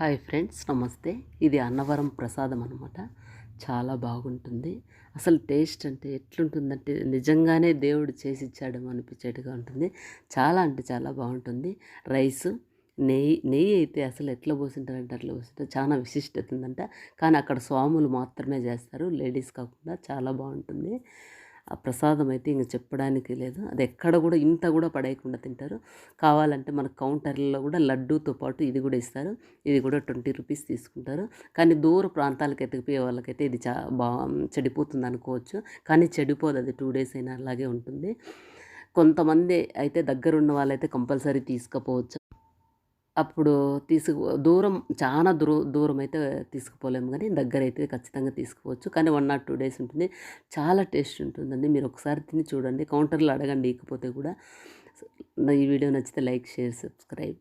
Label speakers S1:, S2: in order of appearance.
S1: Hi friends నమస్తే. ఇది అన్నవరం ప్రసాదం అనమాట చాలా బాగుంటుంది. అసలు టేస్ట్ అంటే ఎట్లుంటుందంటే నిజంగానే దేవుడు చేసి ఇచ్చాడేమో అనిపించేట్టుగా ఉంటుంది. చాలా అంటే చాలా బాగుంటుంది. రైస్ నెయ్యి నెయ్యి అయితే అసలు ఎట్లా పోసింటారంటే అట్లా పోసింటారు. చాలా విశిష్టత ఉందంట. కానీ అక్కడ స్వాములు మాత్రమే చేస్తారు. లేడీస్ కాకుండా చాలా బాగుంటుంది. ఆ ప్రసాదం అయితే ఇంక చెప్పడానికి లేదు. అది ఎక్కడ కూడా ఇంత కూడా పడేయకుండా తింటారు. కావాలంటే మన కౌంటర్లలో కూడా లడ్డూతో పాటు ఇది కూడా ఇస్తారు. ఇది కూడా ట్వంటీ రూపీస్ తీసుకుంటారు. కానీ దూర ప్రాంతాలకు ఎతికిపోయే వాళ్ళకైతే ఇది చా బా చెడిపోతుంది అనుకోవచ్చు కానీ చెడిపోదు. అది టూ డేస్ అయినా అలాగే ఉంటుంది. కొంతమంది అయితే దగ్గరున్న వాళ్ళైతే కంపల్సరీ తీసుకుపోవచ్చు. అప్పుడు తీసుకు దూరం చాలా దూర దూరం అయితే తీసుకుపోలేము కానీ దగ్గర అయితే ఖచ్చితంగా తీసుకోవచ్చు కానీ వన్ నాట్ టూ డేస్ ఉంటుంది. చాలా టేస్ట్ ఉంటుందండి. మీరు ఒకసారి తిని చూడండి. కౌంటర్లో అడగండి. ఇకపోతే కూడా ఈ వీడియో నచ్చితే లైక్ షేర్ సబ్స్క్రైబ్.